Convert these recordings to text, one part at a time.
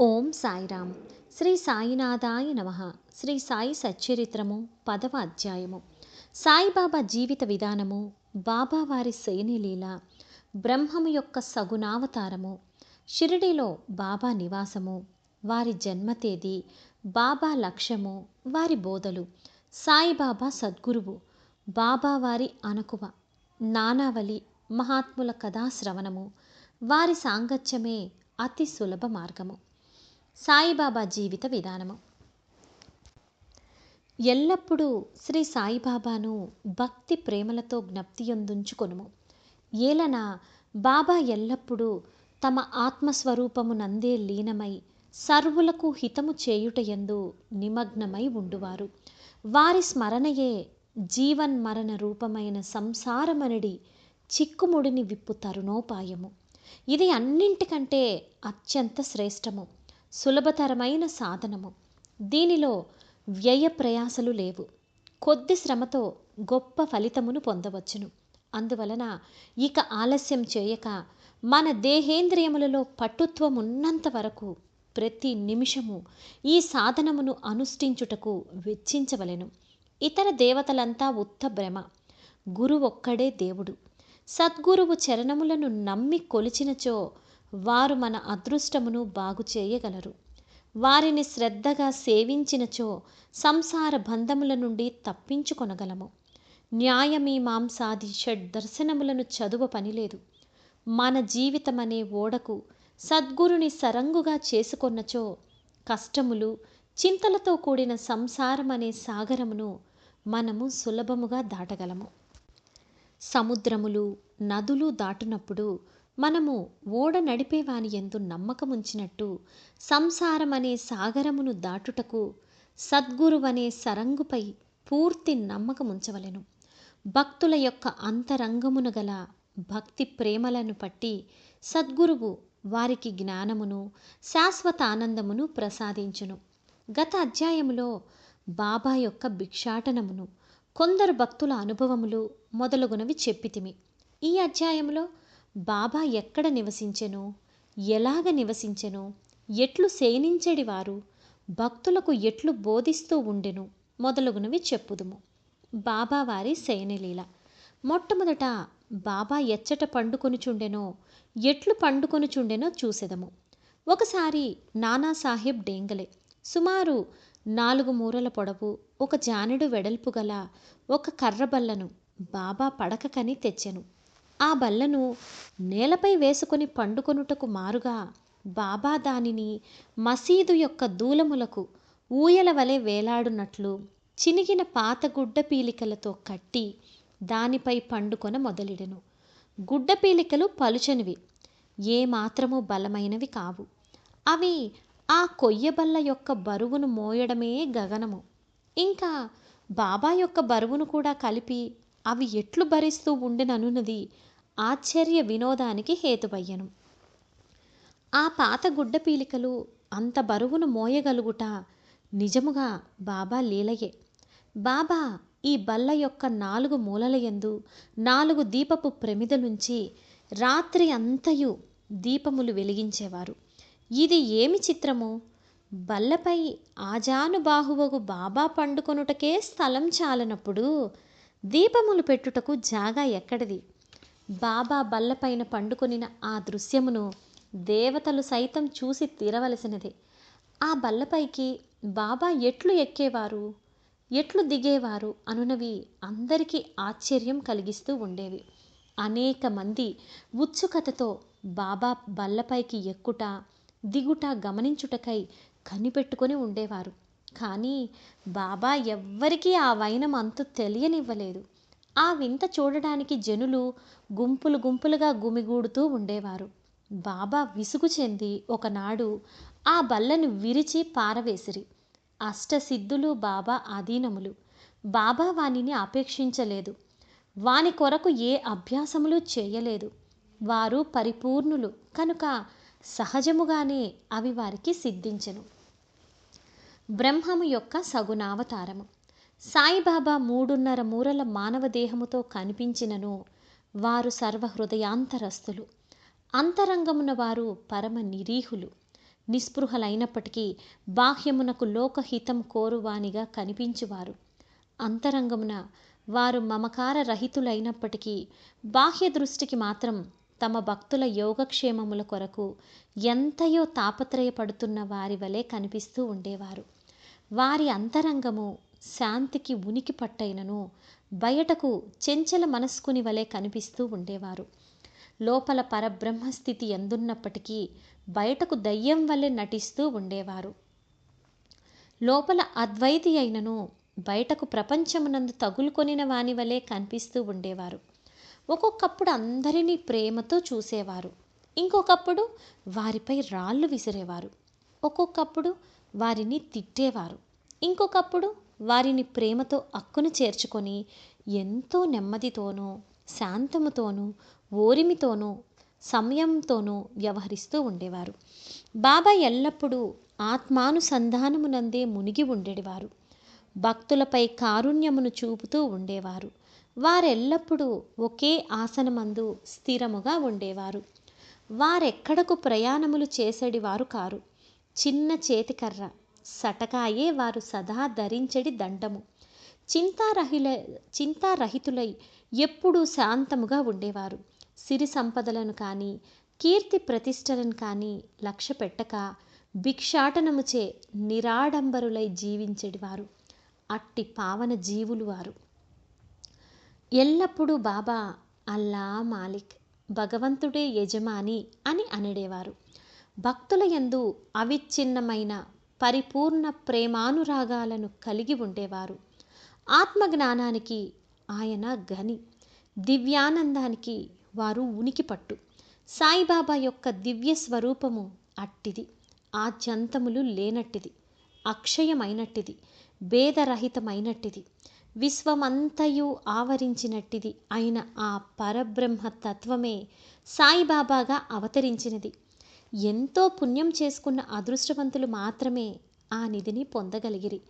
ఓం సాయిరామ్. శ్రీ సాయినాథాయ నమ. శ్రీ సాయి సచ్చరిత్రము పదవ అధ్యాయము. సాయిబాబా జీవిత విధానము బాబావారి శయనిలీల బ్రహ్మము యొక్క సగుణావతారము షిరిడిలో బాబా నివాసము వారి జన్మ తేదీ బాబా లక్ష్యము వారి బోధలు సాయిబాబా సద్గురువు బాబావారి అనకువ నానావళి మహాత్ముల కథాశ్రవణము వారి సాంగత్యమే అతి సులభ మార్గము. సాయిబాబా జీవిత విధానము. ఎల్లప్పుడూ శ్రీ సాయిబాబాను భక్తి ప్రేమలతో జ్ఞప్తియందుంచుకొనుము. ఏలన బాబా ఎల్లప్పుడూ తమ ఆత్మస్వరూపమునందే లీనమై సర్వులకు హితము చేయుటయందు నిమగ్నమై ఉండువారు. వారి స్మరణయే జీవన్ మరణ రూపమైన సంసారమనడి చిక్కుముడిని విప్పు తరుణోపాయము. ఇది అన్నింటికంటే అత్యంత శ్రేష్టము. సులభతరమైన సాధనము. దీనిలో వ్యయ ప్రయాసలు లేవు. కొద్ది శ్రమతో గొప్ప ఫలితమును పొందవచ్చును. అందువలన ఇక ఆలస్యం చేయక మన దేహేంద్రియములలో పట్టుత్వం ఉన్నంత వరకు ప్రతి నిమిషము ఈ సాధనమును అనుష్ఠించుటకు వెచ్చించవలెను. ఇతర దేవతలంతా ఉత్త భ్రమ. గురువొక్కడే దేవుడు. సద్గురువు చరణములను నమ్మి కొలిచినచో వారు మన అదృష్టమును బాగు చేయగలరు వారిని శ్రద్ధగా సేవించినచో సంసార బంధముల నుండి తప్పించుకొనగలము. న్యాయమీమాంసాది షడ్ దర్శనములను చదువ పనిలేదు. మన జీవితమనే ఓడకు సద్గురుని సరంగుగా చేసుకొన్నచో కష్టములు చింతలతో కూడిన సంసారం అనే సాగరమును మనము సులభముగా దాటగలము. సముద్రములు నదులు దాటునప్పుడు మనము ఓడ నడిపేవాని ఎందు నమ్మకముంచినట్టు సంసారమనే అనే సాగరమును దాటుటకు సద్గురువనే సరంగుపై పూర్తి నమ్మకముంచవలెను. భక్తుల యొక్క అంతరంగమును గల భక్తి ప్రేమలను పట్టి సద్గురువు వారికి జ్ఞానమును శాశ్వత ఆనందమును ప్రసాదించును. గత అధ్యాయములో బాబా యొక్క భిక్షాటనమును కొందరు భక్తుల అనుభవములు మొదలగునవి చెప్పితిమి. ఈ అధ్యాయంలో బాబా ఎక్కడ నివసించెను? ఎలాగ నివసించెను? ఎట్లు శయనించెడివారు భక్తులకు ఎట్లు బోధిస్తూ ఉండెను? మొదలగునవి చెప్పుదుము. బాబా వారి శయనలీల. మొట్టమొదట బాబా ఎచ్చట పండుకొనుచుండెనో ఎట్లు పండుకొనుచుండెనో చూసెదము. ఒకసారి నానాసాహెబ్ డేంగలే. సుమారు నాలుగు మూరల పొడవు ఒక జానెడు వెడల్పు గల ఒక కర్రబల్లను బాబా పడకకని తెచ్చెను. ఆ బల్లను నేలపై వేసుకొని పండుకొనుటకు మారుగా బాబా దానిని మసీదు యొక్క దూలములకు ఊయల వలె వేలాడునట్లు చినిగిన పాత గుడ్డ పీలికలతో కట్టి దానిపై పండుకొన మొదలెడెను. గుడ్డ పీలికలు పలుచనివి ఏమాత్రము బలమైనవి కావు. అవి ఆ కొయ్యబల్ల యొక్క బరువును మోయడమే గగనము. ఇంకా బాబా యొక్క బరువును కూడా కలిపి అవి ఎట్లు భరిస్తూ ఉండెననున్నది ఆశ్చర్య వినోదానికి హేతువయ్యను. ఆ పాత గుడ్డ పీలికలు అంత బరువును మోయగలుగుట నిజముగా బాబా లీలయే. బాబా ఈ బల్ల యొక్క నాలుగు మూలల యందు నాలుగు దీపపు ప్రమిదలుంచి రాత్రి అంతయు దీపములు వెలిగించేవారు. ఇది ఏమి చిత్రము? బల్లపై ఆజానుబాహువగు బాబా పండుకొనుటకే స్థలం చాలనప్పుడు దీపములు పెట్టుటకు జాగా ఎక్కడిది? బాబా బల్లపైన పండుకొనిన ఆ దృశ్యమును దేవతలు సైతం చూసి తీరవలసినదే. ఆ బల్లపైకి బాబా ఎట్లు ఎక్కేవారు? ఎట్లు దిగేవారు? అనునవి అందరికీ ఆశ్చర్యం కలిగిస్తూ ఉండేవి. అనేక మంది ఉత్సుకతతో బాబా బల్లపైకి ఎక్కుట దిగుట గమనించుటకై కనిపెట్టుకొని ఉండేవారు. కానీ బాబా ఎవ్వరికీ ఆ వైనం అంతు తెలియనివ్వలేదు. ఆ వింత చూడడానికి జనులు గుంపులు గుంపులుగా గుమిగూడుతూ ఉండేవారు. బాబా విసుగు చెంది ఒకనాడు ఆ బల్లను విరిచి పారవేసిరి. అష్టసిద్ధులు బాబా ఆధీనములు బాబా వానిని అపేక్షించలేదు వాని కొరకు ఏ అభ్యాసములు చేయలేదు. వారు పరిపూర్ణులు. కనుక సహజముగానే అవి వారికి సిద్ధించెను. బ్రహ్మము యొక్క సగుణావతారము. సాయిబాబా మూడున్నర మూరల మానవ దేహముతో కనిపించినను వారు సర్వహృదయాంతరస్తులు అంతరంగమున వారు పరమ నిరీహులు. నిస్పృహలైనప్పటికీ బాహ్యమునకు లోకహితం కోరువానిగా కనిపించువారు. అంతరంగమున వారు మమకార రహితులైనప్పటికీ బాహ్య దృష్టికి మాత్రం తమ భక్తుల యోగక్షేమముల కొరకు ఎంతయో తాపత్రయపడుతున్న వారి వలె కనిపిస్తూ ఉండేవారు. వారి అంతరంగము శాంతికి ఉనికి పట్టైనను బయటకు చెంచల మనస్కుని వలె కనిపిస్తూ ఉండేవారు. లోపల పరబ్రహ్మస్థితి ఎందున్నప్పటికీ బయటకు దయ్యం వలె నటిస్తూ ఉండేవారు. లోపల అద్వైతి అయినను బయటకు ప్రపంచమునందు తగులుకొనిన వాని వలె కనిపిస్తూ ఉండేవారు. ఒక్కొక్కప్పుడు అందరినీ ప్రేమతో చూసేవారు. ఇంకొకప్పుడు వారిపై రాళ్ళు విసిరేవారు. ఒక్కొక్కప్పుడు వారిని తిట్టేవారు. ఇంకొకప్పుడు వారిని ప్రేమతో అక్కును చేర్చుకొని ఎంతో నెమ్మదితోనూ శాంతముతోనూ ఓరిమితోనూ సమయంతోనూ వ్యవహరిస్తూ ఉండేవారు. బాబా ఎల్లప్పుడూ ఆత్మానుసంధానమునందే మునిగి ఉండేవారు. భక్తులపై కారుణ్యమును చూపుతూ ఉండేవారు. వారెల్లప్పుడూ ఒకే ఆసనమందు స్థిరముగా ఉండేవారు. వారెక్కడకు ప్రయాణములు చేసేడివారు కారు. చిన్న చేతికర్ర సటకాయే వారు సదా ధరించడి దండము. చింతారహిల చింతారహితులై ఎప్పుడూ శాంతముగా ఉండేవారు. సిరి సంపదలను కానీ కీర్తి ప్రతిష్టలను కానీ లక్ష్య పెట్టక భిక్షాటనముచే నిరాడంబరులై జీవించెడివారు. అట్టి పావన జీవులు వారు. ఎల్లప్పుడూ బాబా అల్లా మాలిక్ భగవంతుడే యజమాని అని అనడేవారు. భక్తుల యందు అవిచ్ఛిన్నమైన పరిపూర్ణ ప్రేమానురాగాలను కలిగి ఉండేవారు. ఆత్మజ్ఞానానికి ఆయన గని దివ్యానందానికి వారు ఉనికి పట్టు సాయిబాబా యొక్క దివ్య స్వరూపము అట్టిది. ఆద్యంతములు లేనట్టిది. అక్షయమైనట్టిది. భేదరహితమైనట్టిది. విశ్వమంతయు ఆవరించినట్టిది అయిన ఆ పరబ్రహ్మ తత్వమే సాయిబాబాగా అవతరించినది. ఎంతో పుణ్యం చేసుకున్న అదృష్టవంతులు మాత్రమే ఆ నిధిని పొందగలిగిరి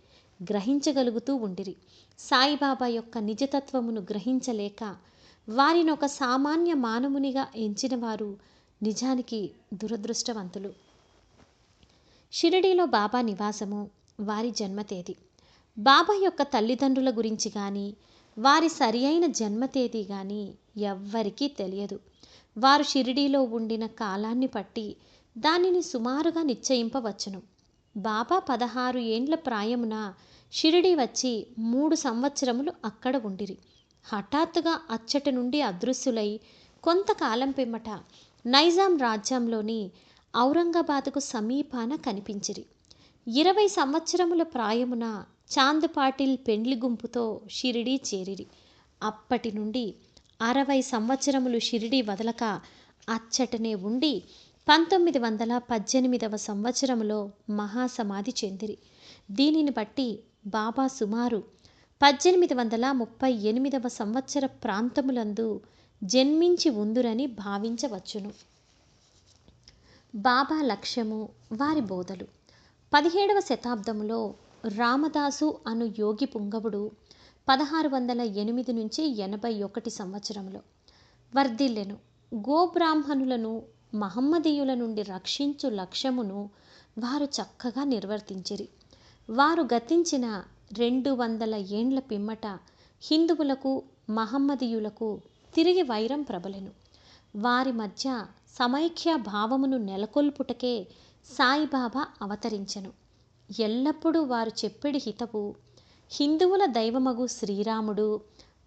గ్రహించగలుగుతూ ఉండిరి. సాయిబాబా యొక్క నిజతత్వమును గ్రహించలేక వారిని ఒక సామాన్య మానవునిగా ఎంచిన వారు నిజానికి దురదృష్టవంతులు. షిరిడీలో బాబా నివాసము వారి జన్మ తేదీ బాబా యొక్క తల్లిదండ్రుల గురించి కానీ వారి సరి అయిన జన్మ తేదీ కానీ ఎవ్వరికీ తెలియదు. వారు షిరిడీలో ఉండిన కాలాన్ని బట్టి దానిని సుమారుగా నిశ్చయింపవచ్చును. బాబా పదహారు ఏండ్ల ప్రాయమున షిరిడి వచ్చి మూడు సంవత్సరములు అక్కడ ఉండిరి. హఠాత్తుగా అచ్చటి నుండి అదృశ్యులై కొంతకాలం పిమ్మట నైజాం రాజ్యంలోని ఔరంగాబాద్కు సమీపాన కనిపించిరి. ఇరవై సంవత్సరముల ప్రాయమున చాంద్ పాటిల్ పెండ్లి గుంపుతో షిరిడీ చేరిరి. అప్పటి నుండి అరవై సంవత్సరములు షిరిడీ వదలక అచ్చటనే ఉండి పంతొమ్మిది వందల పద్దెనిమిదవ సంవత్సరములో మహాసమాధి చెందిరి. దీనిని బట్టి బాబా సుమారు పద్దెనిమిది వందల ముప్పై ఎనిమిదవ సంవత్సర ప్రాంతములందు జన్మించి ఉందురని భావించవచ్చును. బాబా లక్ష్యము వారి బోధలు. పదిహేడవ శతాబ్దంలో రామదాసు అను యోగి పుంగవుడు పదహారు వందల ఎనిమిది నుంచి ఎనభై ఒకటి సంవత్సరంలో వర్ధిల్లెను. గోబ్రాహ్మణులను మహమ్మదీయుల నుండి రక్షించు లక్ష్యమును వారు చక్కగా నిర్వర్తించిరి. వారు గతించిన రెండు వందల ఏండ్ల పిమ్మట హిందువులకు మహమ్మదీయులకు తిరిగి వైరం ప్రబలెను. వారి మధ్య సమైక్య భావమును నెలకొల్పుటకే సాయిబాబా అవతరించెను. ఎల్లప్పుడూ వారు చెప్పిడి హితవు హిందువుల దైవమగు శ్రీరాముడు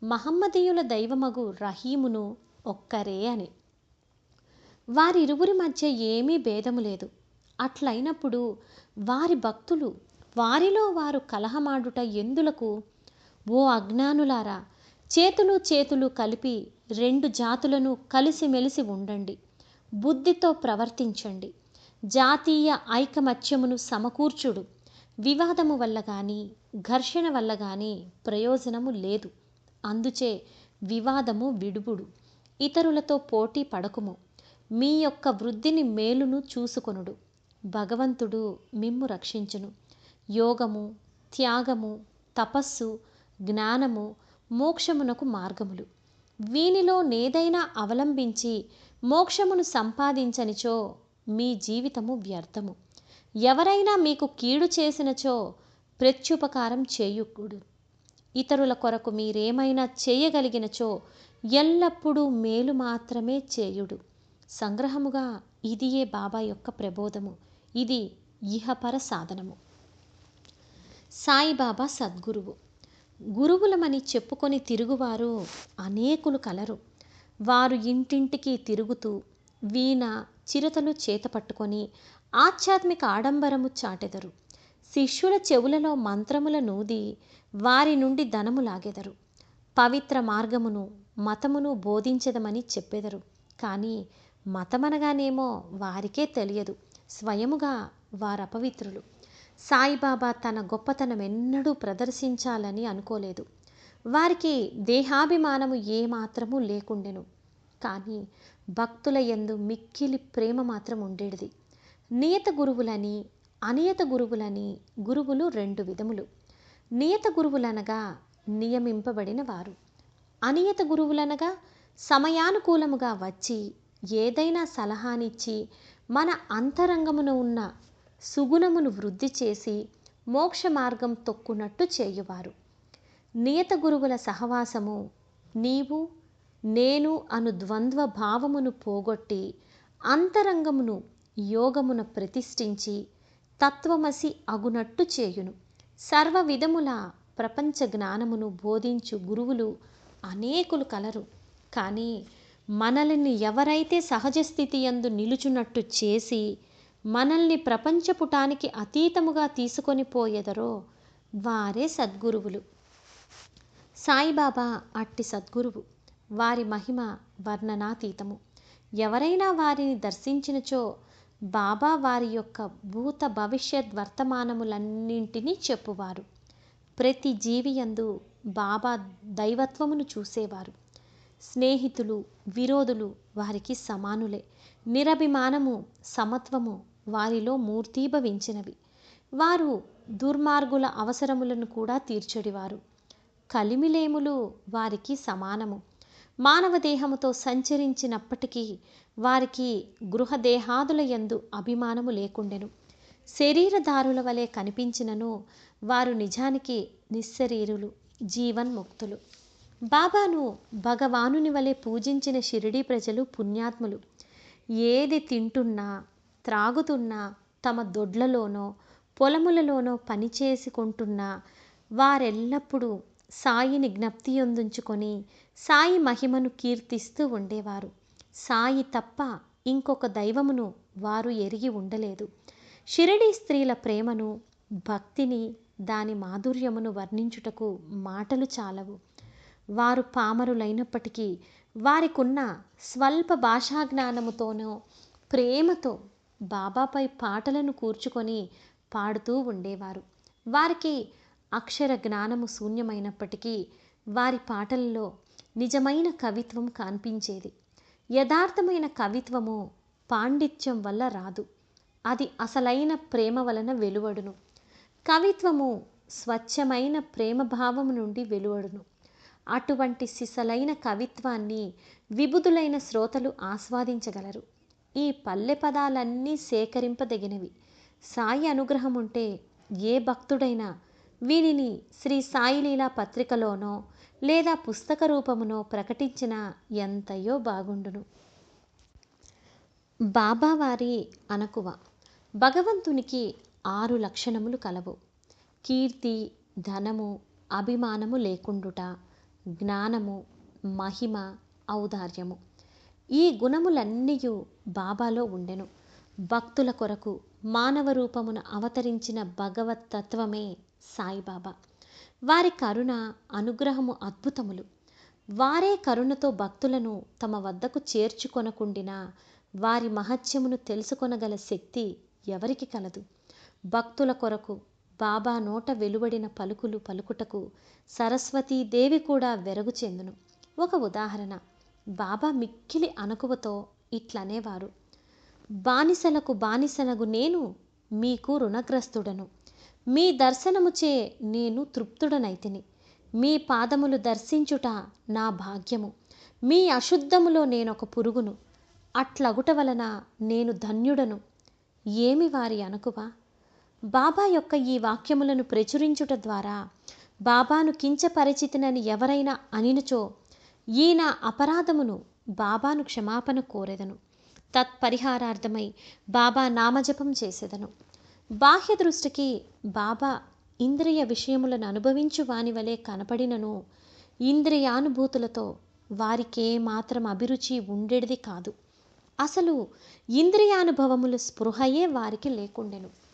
మహమ్మదీయుల దైవమగు రహీమును ఒక్కరే అని. వారిరువురి మధ్య ఏమీ భేదము లేదు. అట్లయినప్పుడు వారి భక్తులు వారిలో వారు కలహమాడుట ఎందులకు? ఓ అజ్ఞానులారా చేతులు చేతులు కలిపి రెండు జాతులను కలిసిమెలిసి ఉండండి. బుద్ధితో ప్రవర్తించండి. జాతీయ ఐకమత్యమును సమకూర్చుడు. వివాదము వల్ల కానీ ఘర్షణ వల్ల కానీ ప్రయోజనము లేదు. అందుచే వివాదము విడుబుడు. ఇతరులతో పోటీ పడకుము. మీ యొక్క వృద్ధిని మేలును చూసుకొనుడు. భగవంతుడు మిమ్ము రక్షించును. యోగము త్యాగము తపస్సు జ్ఞానము మోక్షమునకు మార్గములు. వీనిలో నేదైనా అవలంబించి మోక్షమును సంపాదించనిచో మీ జీవితము వ్యర్థము. ఎవరైనా మీకు కీడు చేసినచో ప్రత్యుపకారం చేయుకుడు. ఇతరుల కొరకు మీరేమైనా చేయగలిగినచో ఎల్లప్పుడూ మేలు మాత్రమే చేయుడు. సంగ్రహముగా ఇదియే బాబా యొక్క ప్రబోధము. ఇది ఇహపర సాధనము. సాయిబాబా సద్గురువు. గురువులమని చెప్పుకొని తిరుగువారు అనేకులు కలరు. వారు ఇంటింటికి తిరుగుతూ వీణ చిరతలు చేత పట్టుకొని ఆధ్యాత్మిక ఆడంబరము చాటెదరు. శిష్యుల చెవులలో మంత్రముల నూది వారి నుండి ధనము లాగెదరు. పవిత్ర మార్గమును మతమును బోధించదమని చెప్పెదరు. కానీ మతమనగానేమో వారికే తెలియదు. స్వయముగా వారపవిత్రులు. సాయిబాబా తన గొప్పతనం ఎన్నడూ ప్రదర్శించాలని అనుకోలేదు. వారికి దేహాభిమానము ఏమాత్రము లేకుండెను. కానీ భక్తుల యందు మిక్కిలి ప్రేమ మాత్రం ఉండేది నియత గురువులని అనియత గురువులని గురువులు రెండు విధములు. నియత గురువులనగా నియమింపబడిన వారు. అనియత గురువులనగా సమయానుకూలముగా వచ్చి ఏదైనా సలహానిచ్చి మన అంతరంగమున ఉన్న సుగుణమును వృద్ధి చేసి మోక్ష మార్గం తొక్కునట్టు చేయువారు. నియత గురువుల సహవాసము నీవు నేను అను ద్వంద్వ భావమును పోగొట్టి అంతరంగమును యోగమున ప్రతిష్ఠించి తత్వమసి అగునట్టు చేయును. సర్వ విధముల ప్రపంచ జ్ఞానమును బోధించు గురువులు అనేకులు కలరు. కానీ మనల్ని ఎవరైతే సహజ స్థితి యందు నిలుచున్నట్టు చేసి మనల్ని ప్రపంచపుటానికి అతీతముగా తీసుకొని పోయెదరో వారే సద్గురువులు. సాయిబాబా అట్టి సద్గురువు. వారి మహిమ వర్ణనాతీతము. ఎవరైనా వారిని దర్శించినచో బాబా వారి యొక్క భూత భవిష్యత్ వర్తమానములన్నింటినీ చెప్పువారు. ప్రతి జీవియందు బాబా దైవత్వమును చూసేవారు. స్నేహితులు విరోధులు వారికి సమానులే. నిరభిమానము సమత్వము వారిలో మూర్తీభవించినవి. వారు దుర్మార్గుల అవసరములను కూడా తీర్చడివారు. కలిమిలేములు వారికి సమానము. మానవ దేహముతో సంచరించినప్పటికీ వారికి గృహదేహాదుల యందు అభిమానము లేకుండెను. శరీరధారుల వలె కనిపించినను వారు నిజానికి నిస్సరీరులు జీవన్ముక్తులు. బాబాను భగవానుని వలె పూజించిన షిరిడీ ప్రజలు పుణ్యాత్ములు. ఏది తింటున్నా త్రాగుతున్నా తమ దొడ్లలోనో పొలములలోనో పనిచేసుకుంటున్నా వారెల్లప్పుడూ సాయిని జ్ఞప్తి అందించుకొని సాయి మహిమను కీర్తిస్తూ ఉండేవారు. సాయి తప్ప ఇంకొక దైవమును వారు ఎరిగి ఉండలేదు. షిరిడీ స్త్రీల ప్రేమను భక్తిని దాని మాధుర్యమును వర్ణించుటకు మాటలు చాలవు. వారు పామరులైనప్పటికీ వారికున్న స్వల్ప భాషా జ్ఞానముతోనో ప్రేమతో బాబాపై పాటలను కూర్చుకొని పాడుతూ ఉండేవారు. వారికి అక్షర జ్ఞానము శూన్యమైనప్పటికీ వారి పాటలలో నిజమైన కవిత్వం కనిపించేది. యథార్థమైన కవిత్వము పాండిత్యం వల్ల రాదు. అది అసలైన ప్రేమ వలన వెలువడును. కవిత్వము స్వచ్ఛమైన ప్రేమభావము నుండి వెలువడును. అటువంటి సిసలైన కవిత్వాన్ని విబుధులైన శ్రోతలు ఆస్వాదించగలరు. ఈ పల్లె పదాలన్నీ సేకరింపదగినవి. సాయి అనుగ్రహం ఉంటే ఏ భక్తుడైనా వీనిని శ్రీ సాయిలీలా పత్రికలోనో లేదా పుస్తక రూపమునో ప్రకటించిన ఎంతయో బాగుండును. బాబావారి అనకువ. భగవంతునికి ఆరు లక్షణములు కలవు. కీర్తి ధనము అభిమానము లేకుండుట జ్ఞానము మహిమ ఔదార్యము. ఈ గుణములన్నీయు బాబాలో ఉండెను. భక్తుల కొరకు మానవ రూపమున అవతరించిన భగవత్ తత్వమే సాయిబాబా. వారి కరుణ అనుగ్రహము అద్భుతములు. వారే కరుణతో భక్తులను తమ వద్దకు చేర్చుకొనకుండినా వారి మహత్యమును తెలుసుకొనగల శక్తి ఎవరికి కలదు? భక్తుల కొరకు బాబా నోట వెలువడిన పలుకులు పలుకుటకు సరస్వతీదేవి కూడా వెరగు చెందును. ఒక ఉదాహరణ బాబా మిక్కిలి అణకువతో ఇట్లనేవారు. బానిసలకు బానిసనగు నేను మీకు రుణగ్రస్తుడను. మీ దర్శనముచే నేను తృప్తుడనైతిని. మీ పాదములు దర్శించుట నా భాగ్యము. మీ అశుద్ధములో నేనొక పురుగును. అట్లగుట వలన నేను ధన్యుడను. ఏమి వారి అనుకువా బాబా యొక్క ఈ వాక్యములను ప్రచురించుట ద్వారా బాబాను కించపరిచితినని ఎవరైనా అనినచో ఈయన అపరాధమును బాబాను క్షమాపణ కోరెదను. తత్పరిహారార్థమై బాబా నామజపం చేసేదను. బాహ్య దృష్టికి బాబా ఇంద్రియ విషయములను అనుభవించు వాని వలె కనపడినను. ఇంద్రియానుభూతులతో వారికే మాత్రం అభిరుచి ఉండేది కాదు. అసలు ఇంద్రియానుభవములు స్పృహయే వారికి లేకుండెను.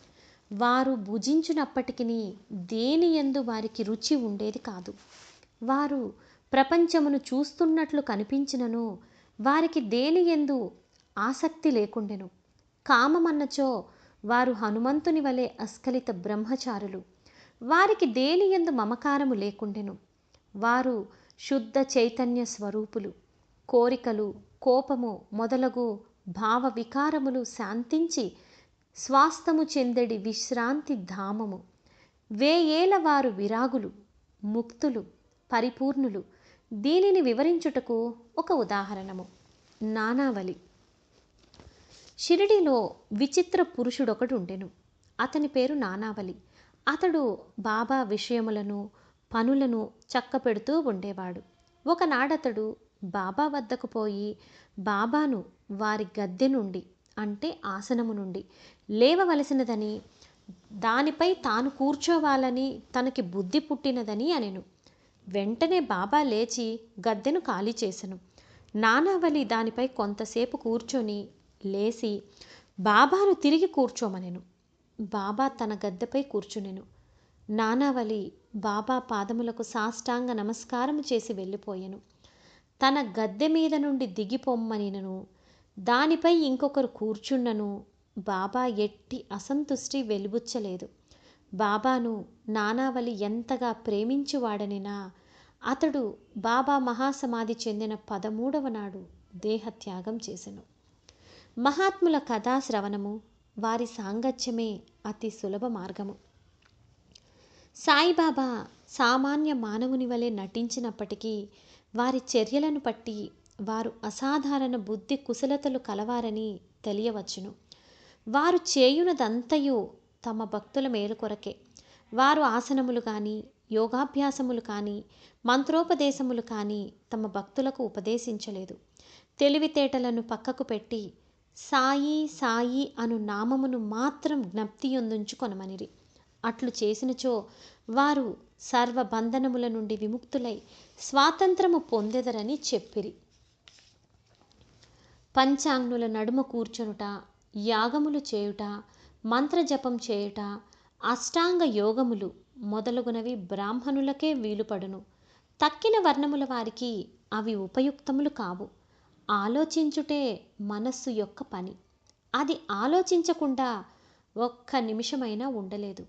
వారు భుజించినప్పటికీ దేని ఎందు వారికి రుచి ఉండేది కాదు. వారు ప్రపంచమును చూస్తున్నట్లు కనిపించినను వారికి దేని ఎందు ఆసక్తి లేకుండెను. కామమన్నచో వారు హనుమంతుని వలె అస్ఖలిత బ్రహ్మచారులు. వారికి దేని ఎందు మమకారము లేకుండెను. వారు శుద్ధ చైతన్య స్వరూపులు. కోరికలు కోపము మొదలగు భావ వికారములు శాంతించి స్వాస్థము చెందడి విశ్రాంతి ధామము. వేయేల వారు విరాగులు ముక్తులు పరిపూర్ణులు. దీనిని వివరించుటకు ఒక ఉదాహరణము. నానావలి షిరిడిలో విచిత్ర పురుషుడొకడు ఉండెను. అతని పేరు నానావలి అతడు బాబా విషయములను పనులను చక్కపెడుతూ ఉండేవాడు. ఒకనాడతడు బాబా వద్దకు పోయి బాబాను వారి గద్దె నుండి అంటే ఆసనము నుండి. లేవవలసినదని దానిపై తాను కూర్చోవాలని తనకి బుద్ధి పుట్టినదని అనెను. వెంటనే బాబా లేచి గద్దెను ఖాళీ చేసెను. నానావలి దానిపై కొంతసేపు కూర్చొని లేచి బాబాను తిరిగి కూర్చోమనెను. బాబా తన గద్దెపై కూర్చునెను. నానావలి బాబా పాదములకు సాష్టాంగ నమస్కారం చేసి వెళ్ళిపోయెను. తన గద్దె మీద నుండి దిగిపొమ్మనినను దానిపై ఇంకొకరు కూర్చున్నను బాబా ఎట్టి అసంతుష్టి వెలుబుచ్చలేదు. బాబాను నానావలి ఎంతగా ప్రేమించువాడనినా అతడు బాబా మహాసమాధి చెందిన పదమూడవ నాడు దేహత్యాగం చేసెను. మహాత్ముల కథా శ్రవణము వారి సాంగత్యమే అతి సులభ మార్గము. సాయిబాబా సామాన్య మానవుని వలె నటించినప్పటికీ వారి చర్యలను బట్టి వారు అసాధారణ బుద్ధి కుశలతలు కలవారని తెలియవచ్చును. వారు చేయునదంతయు తమ భక్తుల మేలు కొరకే. వారు ఆసనములు కానీ యోగాభ్యాసములు కానీ మంత్రోపదేశములు కానీ తమ భక్తులకు ఉపదేశించలేదు. తెలివితేటలను పక్కకు పెట్టి సాయి సాయి అను నామమును మాత్రం జ్ఞప్తియొందుంచుకొనమనిరి. అట్లు చేసినచో వారు సర్వబంధనముల నుండి విముక్తులై స్వాతంత్రము పొందెదరని చెప్పిరి. పంచాంగుల నడుమ కూర్చొనుట యాగములు చేయుట మంత్రజపం చేయుట అష్టాంగ యోగములు మొదలగునవి బ్రాహ్మణులకే వీలుపడును. తక్కిన వర్ణముల వారికి అవి ఉపయుక్తములు కావు. ఆలోచించుటే మనస్సు యొక్క పని. అది ఆలోచించకుండా ఒక్క నిమిషమైనా ఉండలేదు.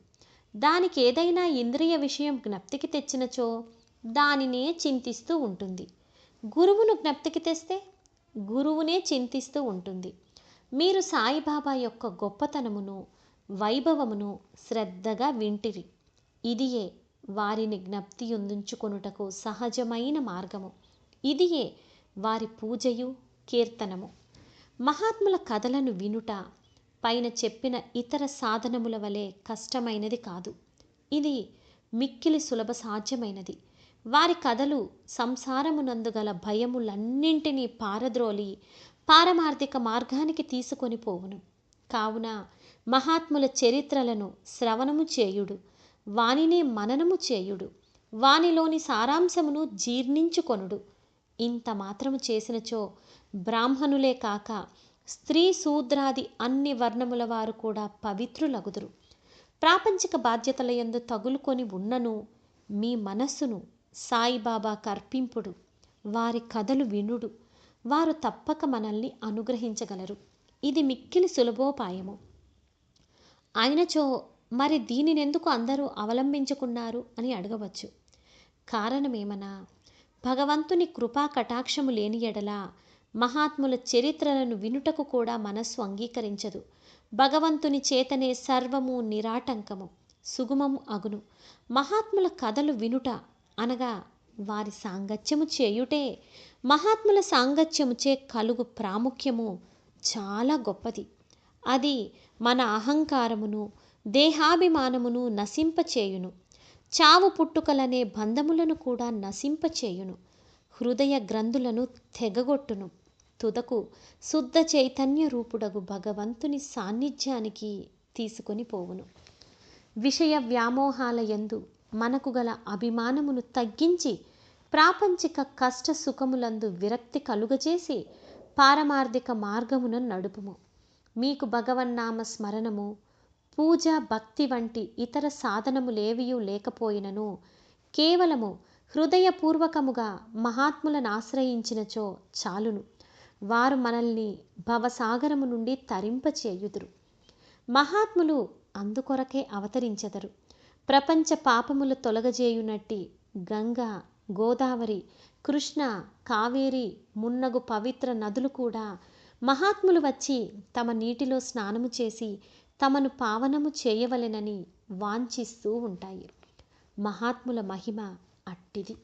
దానికి ఏదైనా ఇంద్రియ విషయం జ్ఞప్తికి తెచ్చినచో దానినే చింతిస్తూ ఉంటుంది. గురువును జ్ఞప్తికి తెస్తే గురువునే చింతిస్తూ ఉంటుంది. మీరు సాయిబాబా యొక్క గొప్పతనమును వైభవమును శ్రద్ధగా వింటిరి. ఇదియే వారిని జ్ఞప్తి ఉందించుకొనుటకు సహజమైన మార్గము. ఇదియే వారి పూజయు కీర్తనము. మహాత్ముల కథలను వినుట పైన చెప్పిన ఇతర సాధనముల వలె కష్టమైనది కాదు. ఇది మిక్కిలి సులభ సాధ్యమైనది. వారి కథలు సంసారమునందు గల భయములన్నింటినీ పారద్రోలి పారమార్థిక మార్గానికి తీసుకొని పోవును. కావున మహాత్ముల చరిత్రలను శ్రవణము చేయుడు వానినే మననము చేయుడు వానిలోని సారాంశమును జీర్ణించుకొనుడు. ఇంత మాత్రము చేసినచో బ్రాహ్మణులే కాక స్త్రీ శూద్రాది అన్ని వర్ణముల వారు కూడా పవిత్రులగుదురు. ప్రాపంచిక బాధ్యతల యందు తగులుకొని ఉన్నను మీ మనస్సును సాయిబాబా కర్పింపుడు. వారి కథలు వినుడు. వారు తప్పక మనల్ని అనుగ్రహించగలరు. ఇది మిక్కిలి సులభోపాయము. అయినచో మరి దీనినెందుకు అందరూ అవలంబించుకున్నారు అని అడగవచ్చు. కారణమేమనా? భగవంతుని కృపా కటాక్షము లేని ఎడల మహాత్ముల చరిత్రలను వినుటకు కూడా మనస్సు అంగీకరించదు. భగవంతుని చేతనే సర్వము నిరాటంకము సుగుమము అగును. మహాత్ముల కథలు వినుట అనగా వారి సాంగత్యము చేయుటే మహాత్ముల సాంగత్యముచే కలుగు ప్రాముఖ్యము చాలా గొప్పది. అది మన అహంకారమును దేహాభిమానమును నశింపచేయును. చావు పుట్టుకలనే బంధములను కూడా నశింపచేయును. హృదయ గ్రంథులను తెగగొట్టును. తుదకు శుద్ధ చైతన్య రూపుడగు భగవంతుని సాన్నిధ్యానికి తీసుకొని పోవును. విషయ వ్యామోహాల యందు మనకు గల అభిమానమును తగ్గించి ప్రాపంచిక కష్ట సుఖములందు విరక్తి కలుగజేసి పారమార్థిక మార్గమున నడుపుము. మీకు భగవన్నామ స్మరణము పూజ భక్తి వంటి ఇతర సాధనములేవియూ లేకపోయినను కేవలము హృదయపూర్వకముగా మహాత్ములను ఆశ్రయించినచో చాలును. వారు మనల్ని భవసాగరము నుండి తరింపచేయుదురు. మహాత్ములు అందుకొరకే అవతరించెదరు. ప్రపంచ పాపములు తొలగజేయునట్టి గంగా గోదావరి కృష్ణ కావేరి మున్నగు పవిత్ర నదులు కూడా మహాత్ములు వచ్చి తమ నీటిలో స్నానము చేసి తమను పావనము చేయవలెనని వాంఛిస్తూ ఉంటాయి. మహాత్ముల మహిమ అట్టిది.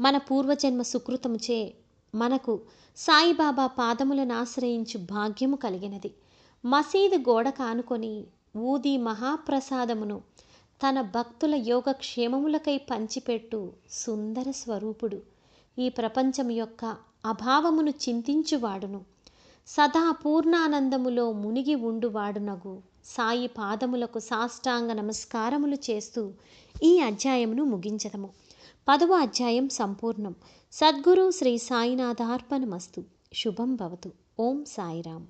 మన పూర్వజన్మ సుకృతముచే మనకు సాయిబాబా పాదములను ఆశ్రయించు భాగ్యము కలిగినది. మసీదు గోడ కానుకొని ఊది మహాప్రసాదమును తన భక్తుల యోగక్షేమములకై పంచిపెట్టు సుందర స్వరూపుడు. ఈ ప్రపంచం యొక్క అభావమును చింతించువాడును. సదా పూర్ణానందములో మునిగి ఉండువాడునగు. సాయి పాదములకు సాష్టాంగ నమస్కారములు చేస్తూ ఈ అధ్యాయమును ముగించదము. పదవ అధ్యాయం సంపూర్ణం. సద్గురు శ్రీ సాయినాథార్పణమస్తు. శుభం భవతు. ఓం సాయిరామ్.